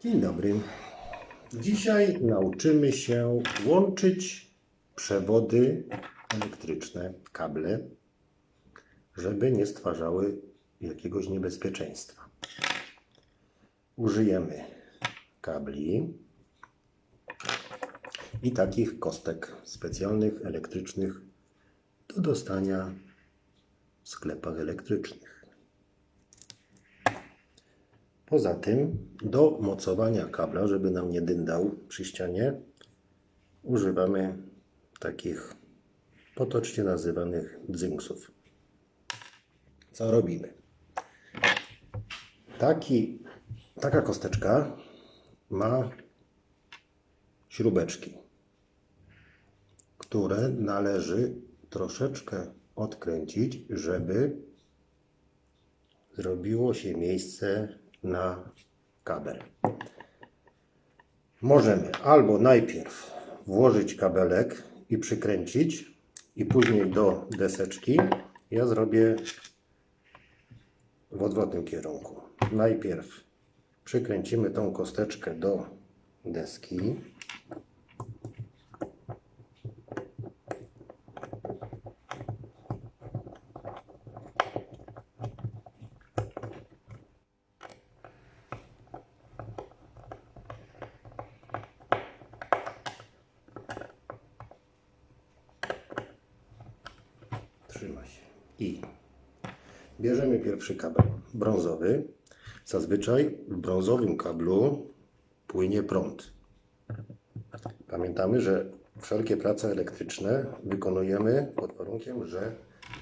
Dzień dobry. Dzisiaj nauczymy się łączyć przewody elektryczne, kable, żeby nie stwarzały jakiegoś niebezpieczeństwa. Użyjemy kabli i takich kostek specjalnych, elektrycznych do dostania w sklepach elektrycznych. Poza tym do mocowania kabla, żeby nam nie dyndał przy ścianie, używamy takich potocznie nazywanych dzynksów. Co robimy? Taki, taka kosteczka ma śrubeczki, które należy troszeczkę odkręcić, żeby zrobiło się miejsce na kabel. Możemy albo najpierw włożyć kabelek i przykręcić i później do deseczki. Ja zrobię w odwrotnym kierunku. Najpierw przykręcimy tą kosteczkę do deski. Trzyma się. I bierzemy pierwszy kabel brązowy. Zazwyczaj w brązowym kablu płynie prąd. Pamiętamy, że wszelkie prace elektryczne wykonujemy pod warunkiem, że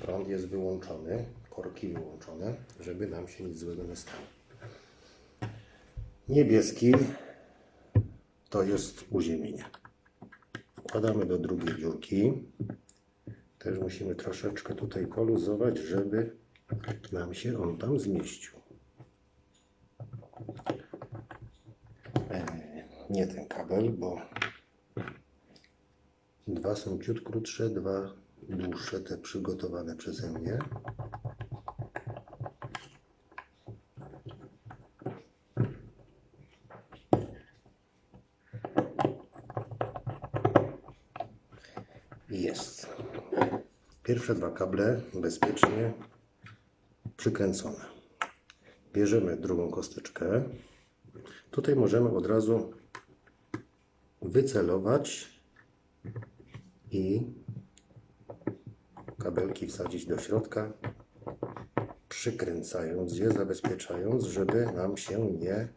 prąd jest wyłączony, korki wyłączone, żeby nam się nic złego nie stało. Niebieski to jest uziemienie. Wkładamy do drugiej dziurki. Też musimy troszeczkę tutaj poluzować, żeby nam się on tam zmieścił. E, Nie ten kabel, bo dwa są ciut krótsze, dwa dłuższe, te przygotowane przeze mnie. Jest. Pierwsze dwa kable bezpiecznie przykręcone. Bierzemy drugą kosteczkę. Tutaj możemy od razu wycelować i kabelki wsadzić do środka, przykręcając je, zabezpieczając, żeby nam się nie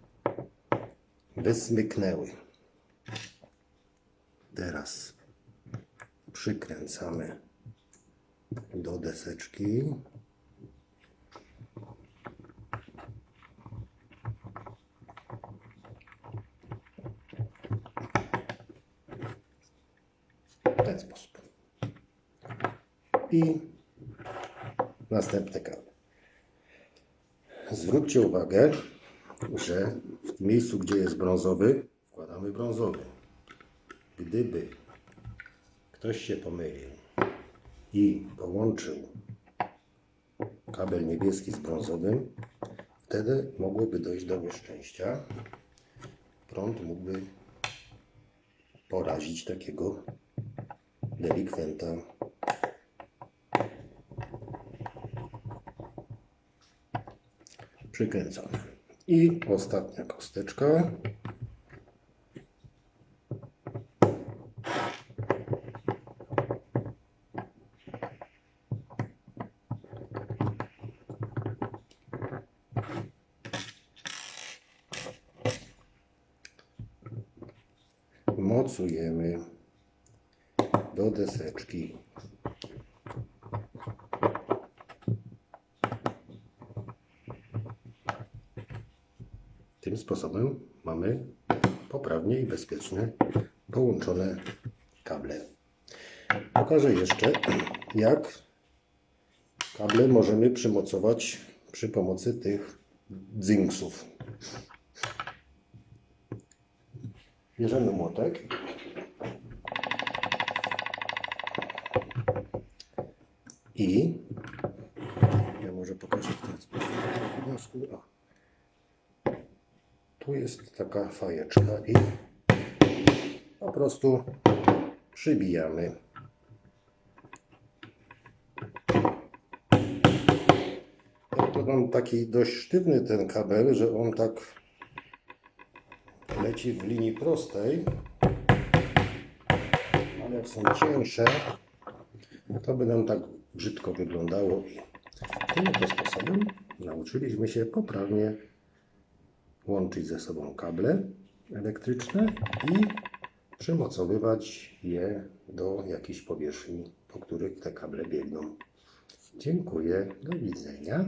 wysmyknęły. Teraz przykręcamy do deseczki. W ten sposób. I następny kabel. Zwróćcie uwagę, że w miejscu, gdzie jest brązowy, wkładamy brązowy. Gdyby ktoś się pomylił i połączył kabel niebieski z brązowym, wtedy mogłoby dojść do nieszczęścia. Prąd mógłby porazić takiego delikwenta. Przykręcone. I ostatnia kosteczka. Mocujemy do deseczki. Tym sposobem mamy poprawnie i bezpiecznie połączone kable. Pokażę jeszcze, jak kable możemy przymocować przy pomocy tych dzinksów. Bierzemy młotek. I ja może pokażę w ten sposób. O. tu jest taka fajeczka i po prostu przybijamy. Ja to mam taki dość sztywny ten kabel, że on tak leci w linii prostej, ale jak są cieńsze, to by nam tak brzydko wyglądało tym oto sposobem nauczyliśmy się poprawnie łączyć ze sobą kable elektryczne i przymocowywać je do jakichś powierzchni, po których te kable biegną. Dziękuję, do widzenia.